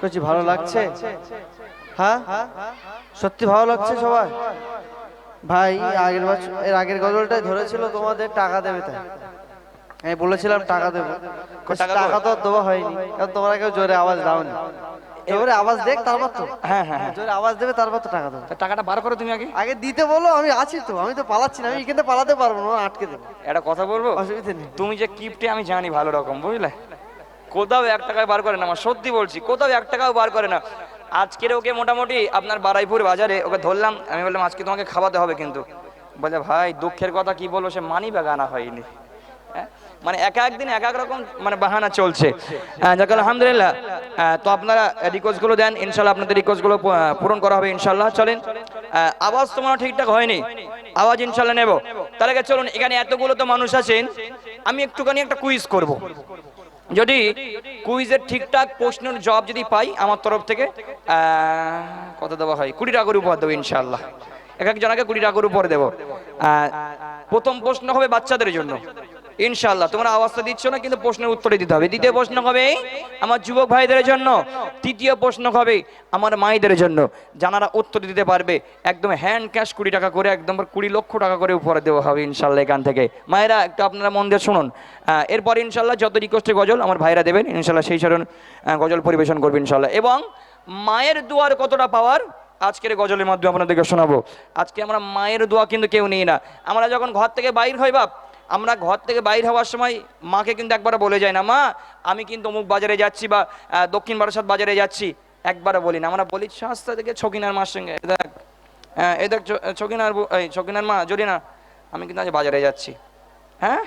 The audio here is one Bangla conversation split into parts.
করছি ভালো লাগছে? হ্যাঁ? সত্যি ভালো লাগছে সবাই ভাই আগের বছর এর আগের গজলটাই ধরেছিল তোমাদের টাকা দেবে তাই। আমি বলেছিলাম টাকা দেবো। টাকা টাকা তো আর দেওয়া হয়নি। কারণ তোমরা কেউ জোরে আওয়াজ দাওনি। এবারে আওয়াজ দেখ তারপর তো হ্যাঁ হ্যাঁ হ্যাঁ। জোরে আওয়াজ দেবে তারপর তো টাকা দেবো। টাকাটা বার করো তুমি আগে। আগে দিতে বলো আমি আছি তো আমি তো পালাচ্ছি না আমি এখানে পালাতে পারব না আটকে দেবো। একটা কথা বলব? অসুবিধা নেই। তুমি যে কিপটে আমি জানি ভালো রকম বুঝলে? কোথাও এক টাকায় বার করে না আমার সত্যি বলছি কোথাও এক টাকাও বার করে না। আজকের ওকে মোটামুটি আপনার বারাইপুর বাজারে ওকে ধরলাম আমি বললাম আজকে তোমাকে খাওয়াতে হবে কিন্তু। বলে ভাই দুঃখের কথা কি বলব সে মানি ব্যাগ আনা হয়নি। হ্যাঁ? মানে এক একদিন এক এক রকম মানে বাহানা চলছে। হ্যাঁ, যাক আলহামদুলিল্লাহ। আহ, তো আপনারা রিকোয়েস্টগুলো দেন ইনশাল্লাহ আপনাদের রিকোয়েস্টগুলো পূরণ করা হবে ইনশাল্লাহ চলেন আওয়াজ তোমার ঠিকঠাক হয়নি। আওয়াজ ইনশাল্লাহ নেব। তাহলে চলুন এখানে এতগুলো তো মানুষ আছেন আমি একটুখানি একটা কুইজ করব। যদি কুইজের ঠিকঠাক প্রশ্নের জবাব যদি পাই আমার তরফ থেকে কত দেওয়া হয়। কুড়ি টাকা করে উপহার দেবো ইনশাল্লাহ এক একজনকে কুড়ি টাকা করে উপহার দেবো। প্রথম প্রশ্ন হবে বাচ্চাদের জন্য। ইনশাল্লাহ তোমরা আওয়াজটা দিচ্ছ না কিন্তু প্রশ্নের উত্তরে দিতে হবে। দ্বিতীয় প্রশ্ন হবে আমার যুবক ভাইদের জন্য তৃতীয় প্রশ্ন হবে আমার মায়েদের জন্য। যারা উত্তর দিতে পারবে একদম হ্যান্ড ক্যাশ কুড়ি টাকা করে একদম কুড়ি লক্ষ টাকা করে উপহার দেওয়া হবে ইনশাল্লাহ এখান থেকে। মায়েরা একটু আপনারা মন দিয়ে শুনুন। এরপর ইনশাল্লাহ যত রিকোয়েস্টে গজল আমার ভাইরা দেবেন ইনশাল্লাহ সেই আহ, গজল পরিবেশন করবে ইনশাল্লাহ এবং মায়ের দুয়ার কতটা পাওয়ার? আজকের গজলের মাধ্যমে আপনাদেরকে শোনাবো। আজকে আমরা মায়ের দোয়া কিন্তু কেউ নিই না। আমরা যখন ঘর থেকে বাইর হই বাপ আমরা ঘর থেকে বাইর হওয়ার সময় মাকে কিন্তু একবার বলে যাই না, মা, আমি কিন্তু অমুক বাজারে যাচ্ছি বা দক্ষিণ বারাসাত বাজারে যাচ্ছি। একবারও বলি না। আমরা বলি সাস্তা থেকে ছকিনার মার সঙ্গে, এ দেখ হ্যাঁ এই দেখ ছকিনার এই ছকিনার মা জড়ি না আমি কিন্তু আজ বাজারে যাচ্ছি। হ্যাঁ?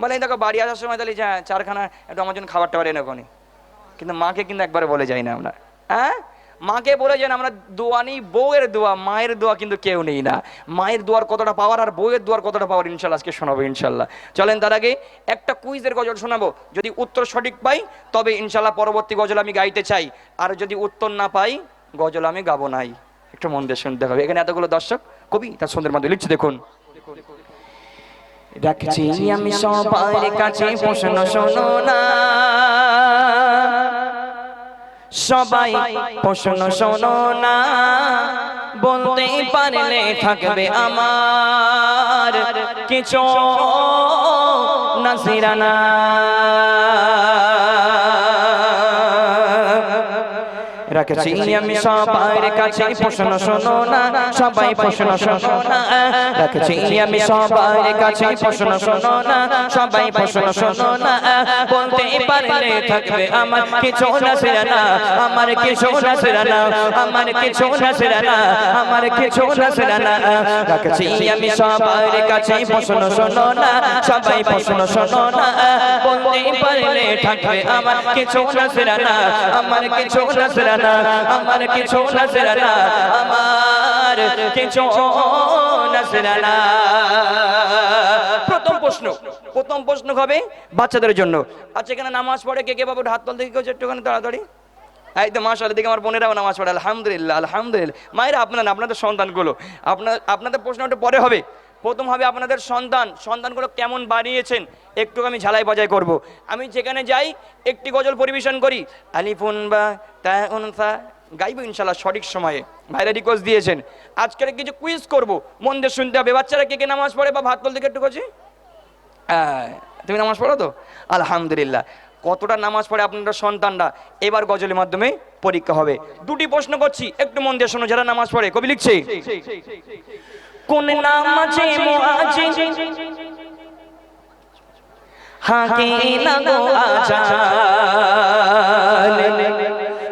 বলে দেখো, বাড়ি আসার সময় তাহলে যা, চারখানা একটু আমার জন্য খাবার টাবার এনে কোনি। কিন্তু মাকে কিন্তু একবারে বলে যাই না আমরা। হ্যাঁ? মাকে বলে যান আমরা দোয়া নেই বউয়ের দোয়া মায়ের দোয়া কিন্তু কেউ নেই না। মায়ের দোয়ার কতটা পাওয়ার আর বউয়ের দোয়ার কতটা পাওয়ার ইনশাল্লাহ আজকে শোনাবো ইনশাল্লাহ। চলেন তার আগে একটা কুইজের গজল শোনাবো। যদি উত্তর সঠিক পাই তবে ইনশাল্লাহ পরবর্তী গজল আমি গাইতে চাই। আর যদি উত্তর না পাই গজল আমি গাবো নাই। একটু মন দিয়ে শুনতে হবে। এখানে এতগুলো দর্শক কবি তার সুন্দর মাধ্যমে লিখছে দেখুন। রাখছি আমি সবার কাছে প্রশ্ন শোনো না। সবাই প্রশ্ন শোনো না বলতে পারলে থাকবে আমার কিছু নাসিরানা রাখছি আমি সবার কাছে প্রশ্ন শোনো না সবাই প্রশ্ন শোনো না রাখছি আমি সবার কাছে প্রশ্ন শোনো না সবাই প্রশ্ন শোনো না বলতে পারলে থাকবে আমার কিছু না সেরানা আমার কিছু না সেরানা আমার কিছু না সেরানা আমার কিছু না সেরানা রাখছি আমি সবার কাছে প্রশ্ন শোনো না সবাই প্রশ্ন শোনো না বলতে পারলে থাকবে আমার কিছু না সেরানা আমার কিছু না সেরানা আমার কিছু না আমার কিছু না প্রথম প্রশ্ন প্রথম প্রশ্ন হবে বাচ্চাদের জন্য। আচ্ছা এখানে নামাজ পড়ে কে কে বাবু হাত তল দেখে একটুখানি তাড়াতাড়ি। তো মাসাল দিকে আমার বোনেরাও নামাজ পড়ে আলহামদুলিল্লাহ আলহামদুলিল্লাহ। মায়েরা আপনার না, আপনাদের সন্তানগুলো আপনার আপনাদের প্রশ্নটা পরে হবে। প্রথম হবে আপনাদের সন্তান, সন্তানগুলো কেমন বানিয়েছেন একটু আমি ঝালাই বাজাই করব। আমি যেখানে যাই, একটি গজল পরিবেশন করি আলিফুন বা ফা গাইব ইনশাল্লাহ সঠিক সময়ে। ভাইরা রিকোয়েস্ট দিয়েছেন। আজকের কিছু কুইজ করব, মন দিয়ে শুনতে হবে। বাচ্চারা কে কে নামাজ পড়ে বা ভাত তুলতে একটু করছি তুমি নামাজ পড়ো তো? আলহামদুলিল্লাহ। কতটা নামাজ পড়ে আপনারা সন্তানরা? এবার গজলের মাধ্যমে পরীক্ষা হবে। দুটি প্রশ্ন করছি, একটু মন দিয়ে শোনো যারা নামাজ পড়ে। কবি লিখছে? কোন নামাজে মুআজিন হাকে না গো আজান।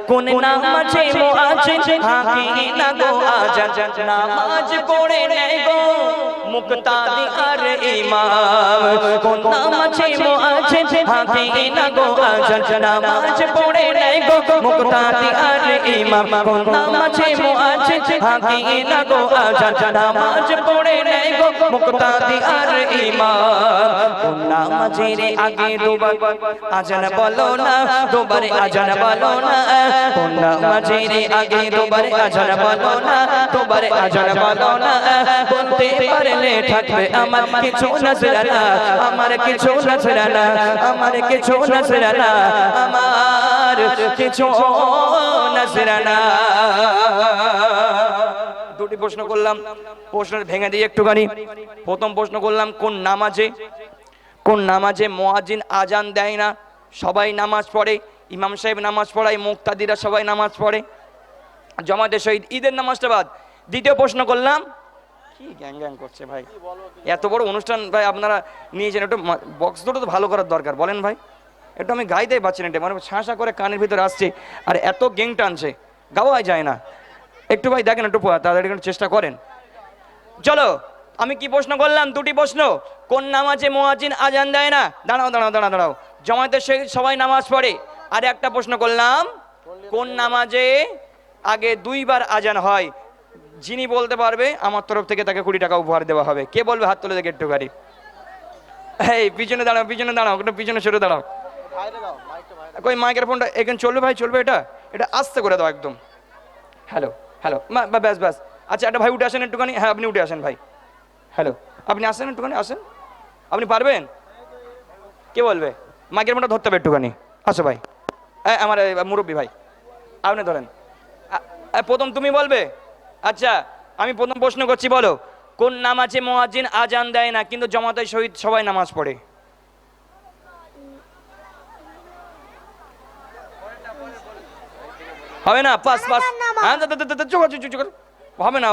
কোন নামাজে মুআজিন হাকে না গো আজান। নামাজ পড়ে নেই গো। মুক্তাদি আর ইমাম। কোন নামাজে মুআজিন হাকে না গো আজান নামাজ পড়ে নেয় গো মুক্তাদি আর ইমাম। কোন নামাজে মুআজিন হাকে না গো আজান নামাজ পড়ে নেয় গো মুক্তাদি আর ইমাম। কোন নামাজের আগে দুবার আজান বলো না দুবার আজান বলো না। কোন নামাজের আগে দুবার আজান বলো না দুবার আজান বলো না। বলতে পারলে থাকবে, আমার কিছু নজরানা আমার কিছু নজরানা আমার কিছু নজরানা আমার কিছু নজরানা দুটি প্রশ্ন করলাম, প্রশ্নের ভেঙে দিই একটুখানি। প্রথম প্রশ্ন করলাম, কোন নামাজে কোন নামাজে মোয়াজিন আজান দেয় না? সবাই নামাজ পড়ে, ইমাম সাহেব নামাজ পড়ায়, মুক্তাদিরা সবাই নামাজ পড়ে। জমাতে শহীদ, ঈদের নামাজটা বাদ। দ্বিতীয় প্রশ্ন করলাম কি গ্যাং গ্যাং করছে ভাই? এত বড় অনুষ্ঠান ভাই আপনারা নিয়েছেন একটু বক্স দুটো তো ভালো করার দরকার, বলেন ভাই। একটু আমি গাইতেই পাচ্ছি না এটা মানে ছাঁসা করে কানের ভিতরে আসছে, আর এত গেং টানছে, গাওয়াই যায় না। একটু ভাই দেখেন, একটু তাড়াতাড়ি চেষ্টা করেন। চলো, আমি কি প্রশ্ন করলাম? দুটি প্রশ্ন। কোন নামাজে মোয়াজিন আজান দেয় না? দাঁড়াও দাঁড়াও দাঁড়াও দাঁড়াও। জমায়েতের শহীদ সবাই নামাজ পড়ে। আর একটা প্রশ্ন করলাম। কোন নামাজে আগে দুইবার আজান হয়? যিনি বলতে পারবে, আমার তরফ থেকে তাকে কুড়ি টাকা উপহার দেওয়া হবে। কে বলবে? হাত তুলে দেখে একটু গাড়ি এই, পিছনে দাঁড়াও পিছনে দাঁড়াও, একটু পিছনে সরে দাঁড়াও। কই, মাইকের ফোনটা এখানে চলবে ভাই? চলবে এটা? এটা আস্তে করে দাও একদম। হ্যালো হ্যালো ব্যাস ব্যাস। আচ্ছা একটা ভাই উঠে আসেন একটুখানি। হ্যাঁ আপনি উঠে আসেন ভাই। হ্যালো, আপনি আসেন একটুখানি, আসেন। আপনি পারবেন? কে বলবে? মাইকের ফোনটা ধরতে হবে একটুখানি। আসো ভাই। আমার মুরব্বী ভাই। আপনি ধরেন। প্রথম তুমি বলবে? আচ্ছা আমি প্রথম প্রশ্ন করছি বলো কোন নামাজে মোয়াজিন আজান দেয় না কিন্তু জমাতে শহীদ সবাই নামাজ পড়ে? হবে না? Pass pass. হবে না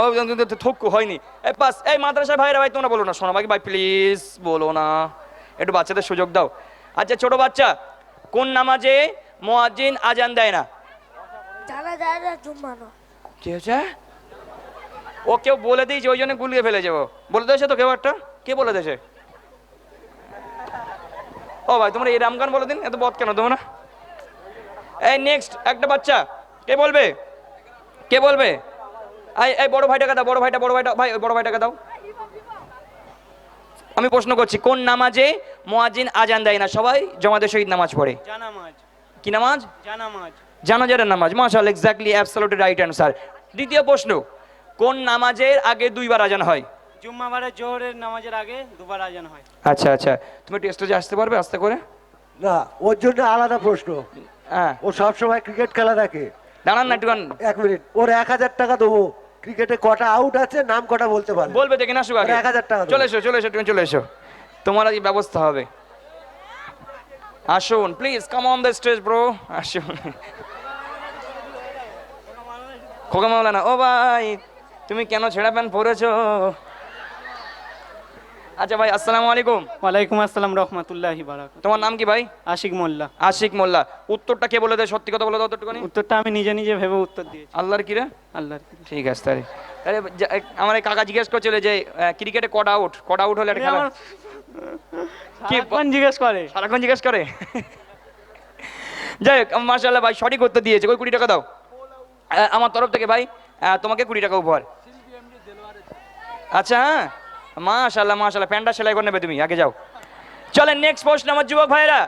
থক্কু হয়নি। এই পাস এই মাদ্রাসা ভাইরা ভাই তোমরা বলো না শোনো বাকি ভাই প্লিজ বলো না। একটু বাচ্চাদের সুযোগ দাও। আচ্ছা ছোট বাচ্চা কোন নামাজে মোয়াজিন আজান দেয় না? কি হয়েছে? ও কেউ বলে দিয়েছে ওই জন্য গুলিয়ে ফেলে যাব বলে দিয়েছে তো কেউ একটা? কে বলে দিয়েছে? ও ভাই তোমরা এই রামগান বলে দিন এত বদ কেন তোমরা? এই নেক্সট একটা বাচ্চা। কে বলবে? কে বলবে? এই এই বড় ভাইটাকে দাও বড় ভাইটা বড় ভাইটা ভাই বড় ভাইটাকে দাও। আমি প্রশ্ন করছি কোন নামাজে মোয়াজিন আজান দেয় না? সবাই জমাতে শহীদ নামাজ পড়ে। কি নামাজ? জানাজারের নামাজ মাশাল এক্স্যাক্টলি অ্যাবসলিউটলি রাইট অ্যান্সার দ্বিতীয় প্রশ্ন কোন নামাজের আগে দুইবার আজান হয়? জুম্মাবারে জোহরের নামাজের আগে দুবার আজান হয়। আচ্ছা আচ্ছা। তুমি টেস্টে আসতে পারবে আস্তে করে? না ওর জন্য আলাদা প্রশ্ন। হ্যাঁ। ও সবসময় ক্রিকেট খেলা দেখে। দাঁড়ান না একটুখান। এক মিনিট। ওর এক হাজার টাকা দেবো। ক্রিকেটে কটা আউট আছে নাম কটা বলতে পারবে? বলবে দেখে না আগে। এক হাজার টাকা চলে এসো চলে এসো তুমি চলে এসো। তোমার এই ব্যবস্থা হবে। আসুন please come on the stage bro আসুন। খোকা মাওলানা ও ভাই তুমি কেন ছেঁড়া প্যান্ট পরেছো? আচ্ছা ভাই আসসালামু আলাইকুম। ওয়ালাইকুম আসসালাম রহমতুল্লাহি বারাক তোমার নাম কি ভাই? আশিক মোল্লা। আশিক মোল্লা। উত্তরটা কে বলে দেয়? সত্যি কথা বলে দাও একটুখানি। উত্তরটা আমি নিজে নিজে ভেবে উত্তর দিয়েছি। আল্লাহর কিরে আল্লাহর ঠিক আছে তাহলে। যা- আমার এই কাকা জিজ্ঞেস করছিল যে ক্রিকেটে কট আউট কট আউট হলে একটা খেলা? কি কোন জিজ্ঞেস করে। সারাক্ষণ জিজ্ঞেস করে? যাই হোক মার্শাল্লাহ ভাই সঠিক উত্তর দিয়েছে। ওই কুড়ি টাকা দাও? আমার তরফ থেকে ভাই তোমাকে কুড়ি টাকা উপহার। আচ্ছা হ্যাঁ? মাশাল্লাহ মাশাল্লাহ প্যান্টটা সেলাই করে নেবে তুমি আগে যাও। চলেন নেক্সট প্রশ্ন আমার যুবক ভাইরা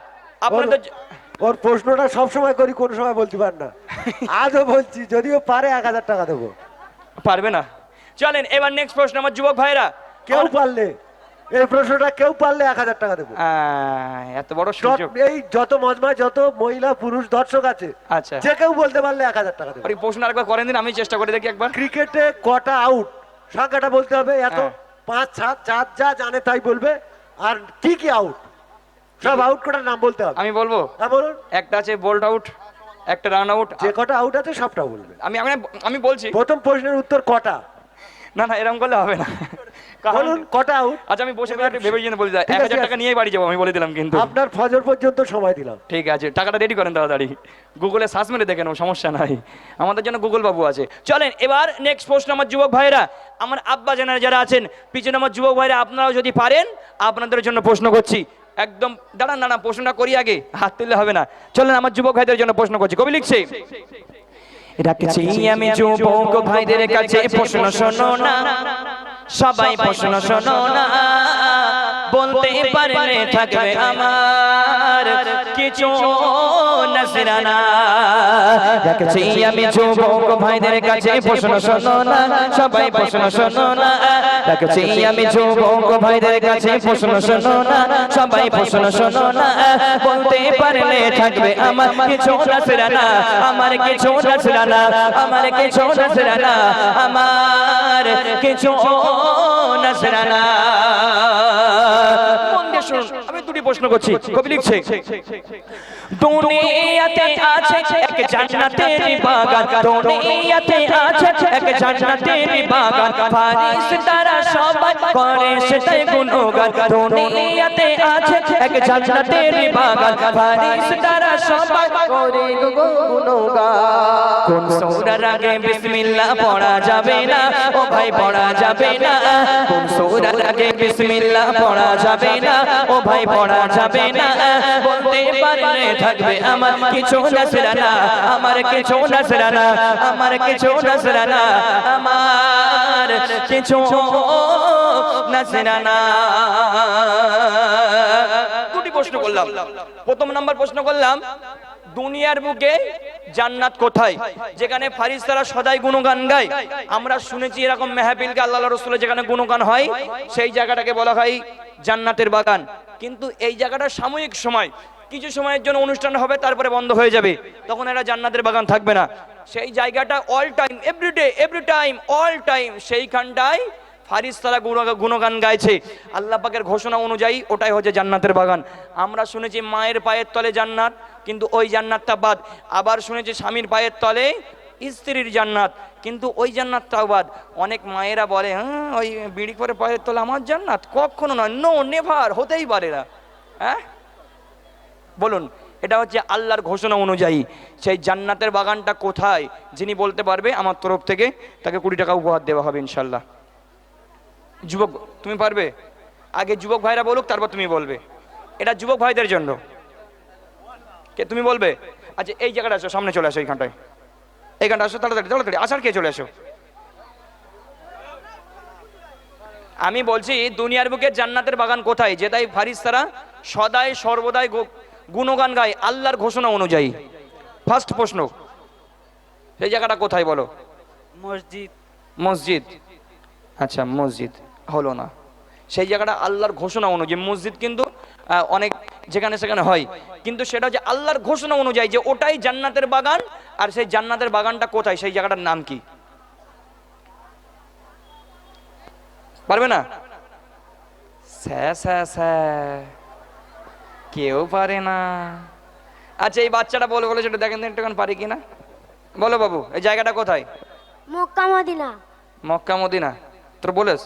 আপনাদের জ- ওর প্রশ্নটা সবসময় করি কোনো সময় বলতে পার না। আজও বলছি যদিও পারে এক হাজার টাকা দেবো। পারবে না। চলেন এবার নেক্সট প্রশ্ন আমার যুবক ভাইরা কেউ পারলে এই প্রশ্নটা কেউ পারলে এক হাজার টাকা দেবো। এত বড় সুযোগ। এই যত মজমায় যত মহিলা পুরুষ দর্শক আছে আচ্ছা। যে কেউ বলতে পারলে এক হাজার টাকা দেবো। প্রশ্ন আরেকবার করেন দিন আমি চেষ্টা করে দেখি একবার। ক্রিকেটে কটা আউট সংখ্যাটা বলতে হবে এত হ্যাঁ। পাঁচ সাত চার যা জানে তাই বলবে আর কি কি আউট সব আউট কটার নাম বলতে হবে? আমি বলব? হ্যাঁ বলুন। একটা আছে বোল্ড আউট একটা রান আউট যে কটা আউট আছে সবটা বলবে। আমি আমি আমি বলছি। প্রথম প্রশ্নের উত্তর কটা? না না এরকম করলে হবে না। বলুন কটা আউট আচ্ছা আমি বসে একটু ভেবে চিন্তে বলে এক হাজার টাকা নিয়ে বাড়ি যাব আমি বলে দিলাম কিন্তু। আপনার ফজর পর্যন্ত সময় দিলাম। ঠিক আছে টাকাটা রেডি করেন তাড়াতাড়ি। গুগলে সার্চ মেরে দেখে নেব সমস্যা নাই। আমাদের জন্য গুগল বাবু আছে। চলেন এবার নেক্সট প্রশ্ন আমার যুবক ভাইরা আমার আব্বা জানার যারা আছেন পিছনে আমার যুবক ভাইরা আপনারাও যদি পারেন আপনাদের জন্য প্রশ্ন করছি। একদম দাঁড়ান না প্রশ্নটা করি আগে হাত তুললে হবে না। চলেন আমার যুবক ভাইদের জন্য প্রশ্ন করছি। কবি লিখছে রাখছি আমি যুবক ভাইদের কাছে প্রশ্ন শোনো না। সবাই প্রশ্ন শোনো না। বলতে পারলে থাকবে আমার কিছু নজরানা রাখছি আমি যুবক ভাইদের কাছে প্রশ্ন শোনো না সবাই প্রশ্ন শোনো না। রাখছি আমি যুবক ভাইদের কাছে প্রশ্ন শোনো না। সবাই প্রশ্ন শোনো না। বলতে পারলে থাকবে আমার কিছু নাসরানা আমার কিছু নাসরানা আমার কিছু নাসরানা আমার কিছু নাসরানা মন দিয়ে শুনুন আমি দুটি প্রশ্ন করছি। কবি লিখছে, দুনিয়াতে আছে এক বাগান, দুনিয়াতে আছে এক বাগান। করে সেটাই দুনিয়াতে আছে এক বাগান। করে কোন সূরার আগে বিসমিল্লাহ পড়া যাবে না? ও ভাই, পড়া যাবে না। কোন সূরার আগে বিসমিল্লাহ পড়া যাবে না? ও ভাই পড়া যাবে না। বলতে পারলে থাকবে আমার কিছু নাসরানা আমার কিছু নাসরানা আমার কিছু নাসরানা আমার কিছু নাসরানা দুটি প্রশ্ন করলাম। প্রথম নাম্বার প্রশ্ন করলাম, দুনিয়ার বুকে জান্নাত কোথায়? যেখানে ফারিস্তারা সদাই গুণগান গায়। আমরা শুনেছি এরকম মেহাবিলকে আল্লাহ রসুলের যেখানে গুণগান হয়, সেই জায়গাটাকে বলা হয় জান্নাতের বাগান। কিন্তু এই জায়গাটা সাময়িক সময়। কিছু সময়ের জন্য অনুষ্ঠান হবে, তারপরে বন্ধ হয়ে যাবে। তখন এরা জান্নাতের বাগান থাকবে না। সেই জায়গাটা all time everyday every time all time সেইখানটায় ফারিস্তারা গুণগান গাইছে। আল্লাহ পাকের ঘোষণা অনুযায়ী ওটাই হচ্ছে জান্নাতের বাগান। আমরা শুনেছি মায়ের পায়ের তলে জান্নাত, কিন্তু ওই জান্নাতটা বাদ। আবার শুনেছি স্বামীর পায়ের তলে স্ত্রীর জান্নাত। কিন্তু ওই জান্নাতটাও বাদ। অনেক মায়েরা বলে হ্যাঁ ওই বিড়ি করে পায়ের তলে আমার জান্নাত? কখনো নয়। নো নেভার হতেই পারে না। হ্যাঁ? বলুন, এটা হচ্ছে আল্লাহর ঘোষণা অনুযায়ী। সেই জান্নাতের বাগানটা কোথায়? যিনি বলতে পারবে, আমার তরফ থেকে তাকে কুড়ি টাকা উপহার দেওয়া হবে ইনশাল্লাহ যুবক, তুমি পারবে? আগে যুবক ভাইরা বলুক, তারপর তুমি বলবে। এটা যুবক ভাইদের জন্য। কে, তুমি বলবে? আচ্ছা এই জায়গাটা আসো, সামনে চলে আসো এইখানটায়। এইখানটা আসো তাড়াতাড়ি তাড়াতাড়ি। আসার কে চলে আসো আমি বলছি দুনিয়ার বুকে জান্নাতের বাগান কোথায়? যেটাই ফারিস্তারা সদাই সর্বদাই গুণগান গায় আল্লাহর ঘোষণা অনুযায়ী। ফার্স্ট প্রশ্ন সেই জায়গাটা কোথায় বলো? মসজিদ। মসজিদ। আচ্ছা মসজিদ। হলো না। সেই জায়গাটা আল্লাহর ঘোষণা অনুযায়ী। মসজিদ কিন্তু অনেক যেখানে সেখানে হয়। কিন্তু সেটা হচ্ছে আল্লাহর ঘোষণা অনুযায়ী যে ওটাই জান্নাতের বাগান আর সেই জান্নাতের বাগানটা কোথায়? সেই জায়গাটার নাম কি? পারবে না? কেউ পারে না। আচ্ছা এই বাচ্চাটা বলে বলে সেটা দেখেন একটুখানি পারি কিনা? বলো বাবু এই জায়গাটা কোথায়? Mecca Medina. Mecca Medina. তোর বলেস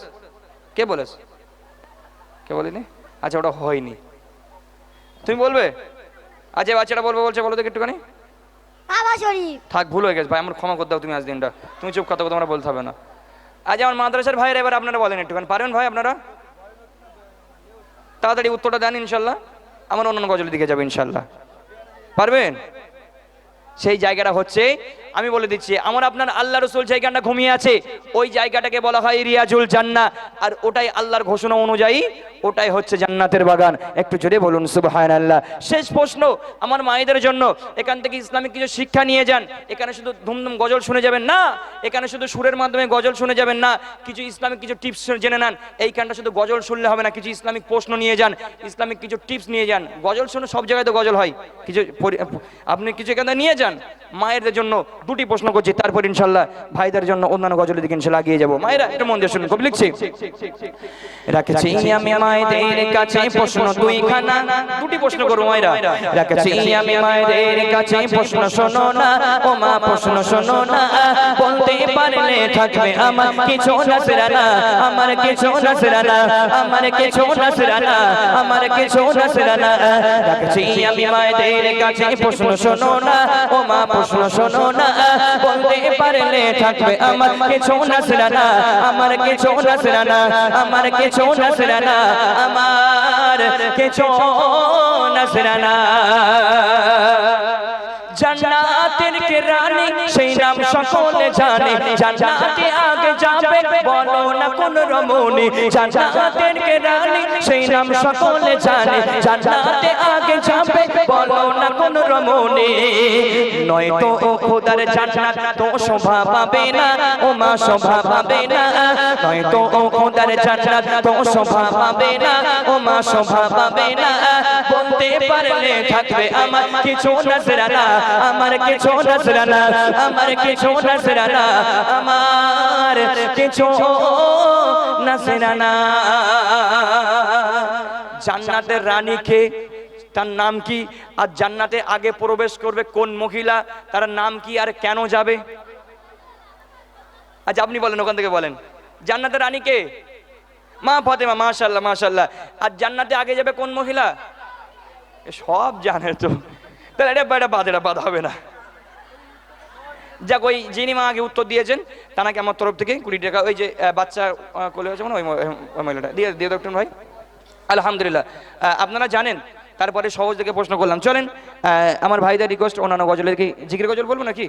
কে বলেস কে বলিনি? আচ্ছা ওটা হয়নি। তুমি বলবে? আচ্ছা বাচ্চাটা বলবে বলছে বলো দেখি একটুখানি। বাবা শরীফ। থাক ভুল হয়ে গেছে ভাই আমার ক্ষমা করে দাও তুমি আজ দিনটা। তুমি চুপ কথা তোমরা বলতে হবে না। আজ আমার মাদ্রাসার ভাইয়ের এবার আপনারা বলেন একটুখানি। পারবেন ভাই আপনারা? তাড়াতাড়ি উত্তরটা দেন ইনশাল্লাহ। আমার অন্য গজলের দিকে যাবে ইনশাল্লাহ। পারবেন? সেই জায়গাটা হচ্ছে আমি বলে দিচ্ছি আমার আপনার আল্লাহ রসুল জায়গাটা ঘুমিয়ে আছে, ওই জায়গাটাকে বলা হয় রিয়াজুল জান্না। আর ওটাই আল্লাহর ঘোষণা অনুযায়ী, ওটাই হচ্ছে জান্নাতের বাগান। একটু জোরে বলুন সুবহান আল্লাহ শেষ প্রশ্ন, আমার মায়েদের জন্য, এখান থেকে ইসলামিক কিছু শিক্ষা নিয়ে যান। এখানে শুধু ধুমধুম গজল শুনে যাবেন না, এখানে শুধু সুরের মাধ্যমে গজল শুনে যাবেন না, কিছু ইসলামিক কিছু টিপস জেনে নেন। এইখানটা শুধু গজল শুনলে হবে না, কিছু ইসলামিক প্রশ্ন নিয়ে যান, ইসলামিক কিছু টিপস নিয়ে যান। গজল শুনে সব জায়গায় তো গজল হয়। কিছু আপনি কিছু এখানে নিয়ে যান, মায়েদের জন্য দুটি প্রশ্ন করছি, তারপর ইনশাল্লাহ ভাইদের জন্য অন্যান্য গজলের দিকে ইনশাল্লাহ এগিয়ে যাব। মায়েরা একটু মন দিয়ে শুনুন, কবি লিখছি। রাখছি আমি মায়েদের কাছে প্রশ্ন দুইখানা। দুটি প্রশ্ন মায়েরা। আমি মায়েদের কাছে প্রশ্ন শোনো না, ও মা প্রশ্ন শোনো না। বলতে পারলে থাকবে আমার কিছু নাসরানা, আমার কিছু নাসরানা, আমার কিছু নাসরানা, আমার কিছু রাখছি আমি মায়েদের কাছে প্রশ্ন শোনো না, ও মা প্রশ্ন শোনো না। বলতে পারলে থাকবে আমার কিছু নাসরানা আমার কিছু নাসরানা আমার কিছু নাসরানা আমার কিছু নাসরানা জান্নাতের রানী, সেই নাম সকলে জানে। জান্নাতে আগে যাবে বলো না কোন রমণী। জান্নাতের কে রানী, সেই নাম সকলে জানে। জান্নাতে আগে যাবে বলো না কোন রমণী। নয়তো ও খোদার জান্নাত তো শোভা পাবে না, ও মা শোভা পাবে না। নয়তো ও খোদার জান্নাত তো শোভা পাবে না, ও মা শোভা পাবে না। বলতে পারলে থাকবে আমার কিছু নজরানা, আমার কিছু নজরানা আমার কিছু নজরানা আমার কিছু নজরানা জান্নাতের রানীকে তার নাম কি? আর জান্নাতে আগে প্রবেশ করবে কোন মহিলা? তার নাম কি আর কেন যাবে? আচ্ছা আপনি বলেন, ওখান থেকে বলেন। জান্নাতের রানী কে? মা ফাতেমা মাশাল্লাহ মাশাল্লাহ আর জান্নাতে আগে যাবে কোন মহিলা? সব জানে তো। তাহলে এটা বাদ এটা বাদ, হবে না। যাক, ওই যিনি মা আগে উত্তর দিয়েছেন, তানাকে আমার তরফ থেকে কুড়ি টাকা। ওই যে বাচ্চা কোলে হয়েছে মানে ওই মহিলাটা। দিয়ে দিয়ে দেখুন ভাই। আলহামদুলিল্লাহ। আপনারা জানেন, তারপরে সহজ থেকে প্রশ্ন করলাম। চলেন আমার ভাইদের রিকোয়েস্ট অন্যান্য গজলের কি জিকির গজল বলব নাকি?